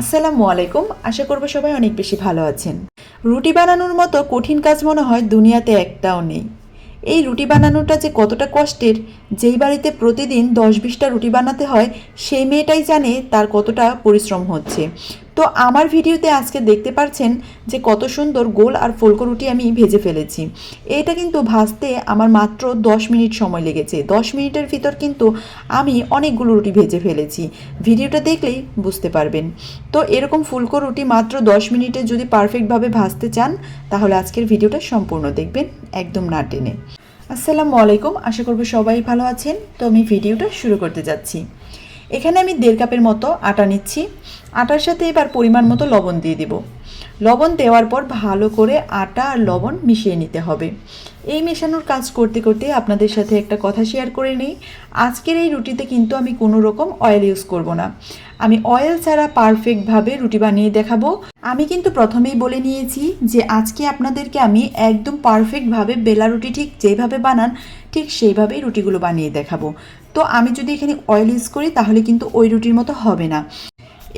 আসসালামু আলাইকুম, আশা করব সবাই অনেক বেশি ভালো আছেন। রুটি বানানোর মতো কঠিন কাজ মনে হয় দুনিয়াতে একটাও নেই। এই রুটি বানানোটা যে কতটা কষ্টের, যেই বাড়িতে প্রতিদিন দশ বিশটা রুটি বানাতে হয়, সেই মেয়েটাই জানে তার কতটা পরিশ্রম হচ্ছে। তো আমার ভিডিওতে আজকে দেখতে পাচ্ছেন যে কত সুন্দর গোল আর ফুলকো রুটি আমি ভেজে ফেলেছি। এটা কিন্তু ভাজতে আমার মাত্র দশ মিনিট সময় লেগেছে। দশ মিনিটের ভিতর কিন্তু আমি অনেকগুলো রুটি ভেজে ফেলেছি। ভিডিওটা দেখলেই বুঝতে পারবেন। তো এরকম ফুলকো রুটি মাত্র দশ মিনিটে যদি পারফেক্টভাবে ভাজতে চান, তাহলে আজকের ভিডিওটা সম্পূর্ণ দেখবেন, একদম না টেনে। আসসালামু আলাইকুম, আশা করব সবাই ভালো আছেন। তো আমি ভিডিওটা শুরু করতে যাচ্ছি। এখানে আমি দেড় কাপের মতো আটা নিচ্ছি। আটার সাথে এবার পরিমাণ মতো লবণ দিয়ে দিব। লবণ দেওয়ার পর ভালো করে আটা আর লবণ মিশিয়ে নিতে হবে। এই মেশানোর কাজ করতে করতে আপনাদের সাথে একটা কথা শেয়ার করে নিই। আজকের এই রুটিতে কিন্তু আমি কোনো রকম অয়েল ইউজ করব না। আমি অয়েল ছাড়া পারফেক্টভাবে রুটি বানিয়ে দেখাবো। আমি কিন্তু প্রথমেই বলে নিয়েছি যে আজকে আপনাদেরকে আমি একদম পারফেক্টভাবে বেলা রুটি ঠিক যেভাবে বানান, ঠিক সেইভাবেই রুটিগুলো বানিয়ে দেখাবো। তো আমি যদি এখানে অয়েল ইউজ করি, তাহলে কিন্তু ওই রুটির মতো হবে না।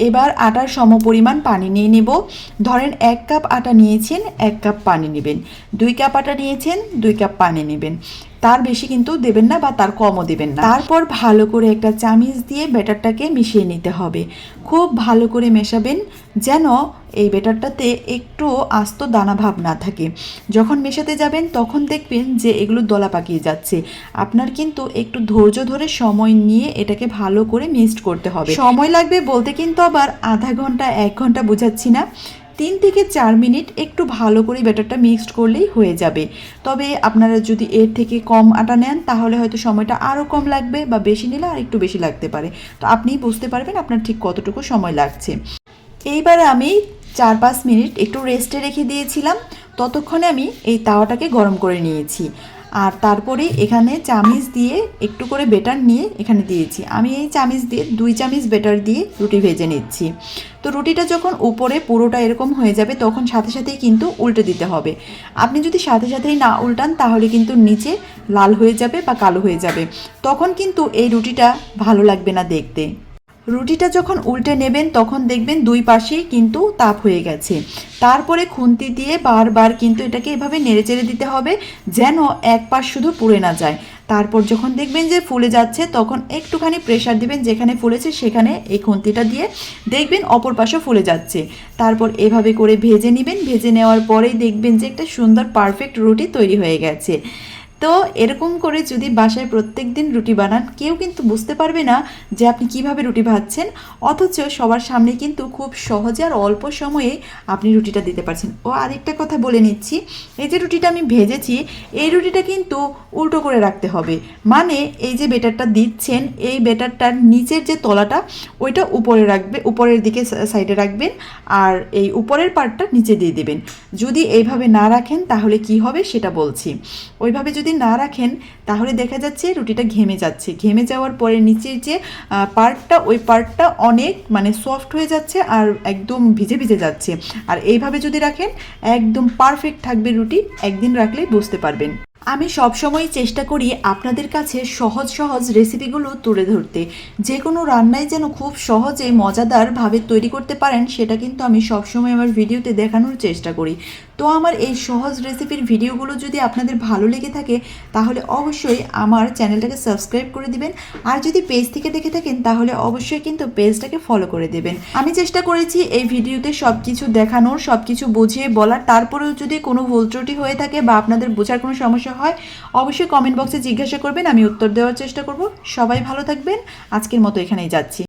এবার আটার সমপরিমাণ পানি নিয়ে নেব। ধরেন এক কাপ আটা নিয়েছেন, এক কাপ পানি নেবেন। দুই কাপ আটা নিয়েছেন, দুই কাপ পানি নেবেন। তার বেশি কিন্তু দেবেন না বা তার কমও দেবেন না। তারপর ভালো করে একটা চামিচ দিয়ে ব্যাটারটাকে মিশিয়ে নিতে হবে। খুব ভালো করে মেশাবেন, যেন এই ব্যাটারটাতে একটু আস্ত দানা ভাব না থাকে। যখন মেশাতে যাবেন তখন দেখবেন যে এগুলো দলা পাকিয়ে যাচ্ছে। আপনার কিন্তু একটু ধৈর্য ধরে সময় নিয়ে এটাকে ভালো করে মিক্সড করতে হবে। সময় লাগবে বলতে কিন্তু আবার আধা ঘণ্টা, এক ঘণ্টা বোঝাচ্ছি না। তিন থেকে চার মিনিট একটু ভালো করে ব্যাটারটা মিক্সড করলেই হয়ে যাবে। তবে আপনারা যদি এর থেকে কম আটা নেন তাহলে হয়তো সময়টা আরও কম লাগবে বা বেশি নিলে আর একটু বেশি লাগতে পারে। তো আপনিই বুঝতে পারবেন আপনার ঠিক কতটুকু সময় লাগছে। এইবার আমি চার পাঁচ মিনিট একটু রেস্টে রেখে দিয়েছিলাম। ততক্ষণে আমি এই তাওয়াটাকে গরম করে নিয়েছি। আর তারপরে এখানে চামিচ দিয়ে একটু করে বেটার নিয়ে এখানে দিয়েছি। আমি এই চামিচ দিয়ে দুই চামিচ বেটার দিয়ে রুটি ভেজে নিচ্ছি। তো রুটিটা যখন উপরে পুরোটা এরকম হয়ে যাবে, তখন সাথে সাথেই কিন্তু উল্টে দিতে হবে। আপনি যদি সাথে সাথেই না উল্টান, তাহলে কিন্তু নিচে লাল হয়ে যাবে বা কালো হয়ে যাবে। তখন কিন্তু এই রুটিটা ভালো লাগবে না দেখতে। রুটিটা যখন উল্টে নেবেন, তখন দেখবেন দুই পাশেই কিন্তু তাপ হয়ে গেছে। তারপরে খুন্তি দিয়ে বারবার কিন্তু এটাকে এভাবে নেড়ে চেড়ে দিতে হবে, যেন এক পাশ শুধু পুড়ে না যায়। তারপর যখন দেখবেন যে ফুলে যাচ্ছে, তখন একটুখানি প্রেশার দিবেন, যেখানে ফুলেছে সেখানে এই খুন্তিটা দিয়ে দেখবেন অপর পাশও ফুলে যাচ্ছে। তারপর এভাবে করে ভেজে নেবেন। ভেজে নেওয়ার পরেই দেখবেন যে একটা সুন্দর পারফেক্ট রুটি তৈরি হয়ে গেছে। তো এরকম করে যদি বাসায় প্রত্যেক দিন রুটি বানান, কেউ কিন্তু বুঝতে পারবে না যে আপনি কীভাবে রুটি ভাজছেন, অথচ সবার সামনে কিন্তু খুব সহজে আর অল্প সময়ে আপনি রুটিটা দিতে পারছেন। ও, আরেকটা কথা বলে নিচ্ছি, এই যে রুটিটা আমি ভেজেছি, এই রুটিটা কিন্তু উল্টো করে রাখতে হবে। মানে এই যে বেটারটা দিচ্ছেন, এই বেটারটার নিচের যে তলাটা, ওইটা উপরে রাখবে, উপরের দিকে সাইডে রাখবেন আর এই উপরের পার্টটা নিচে দিয়ে দেবেন। যদি এইভাবে না রাখেন, তাহলে কি হবে সেটা বলছি। ওইভাবে যদি না রাখেন, তাহলে দেখা যাচ্ছে রুটিটা ঘেমে যাচ্ছে। ঘেমে যাওয়ার পরে নিচের যে পার্টটা, ওই পার্টটা অনেক মানে সফট হয়ে যাচ্ছে আর একদম ভিজে ভিজে যাচ্ছে। আর এইভাবে যদি রাখেন, একদম পারফেক্ট থাকবে রুটি, একদিন রাখলেই বুঝতে পারবেন। আমি সবসময় চেষ্টা করি আপনাদের কাছে সহজ সহজ রেসিপিগুলো তুলে ধরতে। যে কোনো রান্নায় যেন খুব সহজে মজাদারভাবে তৈরি করতে পারেন, সেটা কিন্তু আমি সবসময় আমার ভিডিওতে দেখানোর চেষ্টা করি। তো আমার এই সহজ রেসিপির ভিডিওগুলো যদি আপনাদের ভালো লেগে থাকে, তাহলে অবশ্যই আমার চ্যানেলটাকে সাবস্ক্রাইব করে দিবেন। আর যদি পেজ থেকে দেখে থাকেন, তাহলে অবশ্যই কিন্তু পেজটাকে ফলো করে দেবেন। আমি চেষ্টা করেছি এই ভিডিওতে সব কিছু দেখানোর সব কিছু বুঝিয়ে বলার। তারপরেও যদি কোনো ভুল ত্রুটি হয়ে থাকে বা আপনাদের বোঝার কোনো সমস্যা হয়, অবশ্যই কমেন্ট বক্সে জিজ্ঞাসা করবেন, আমি উত্তর দেওয়ার চেষ্টা করব। সবাই ভালো থাকবেন। আজকের মতো এখানেই যাচ্ছি।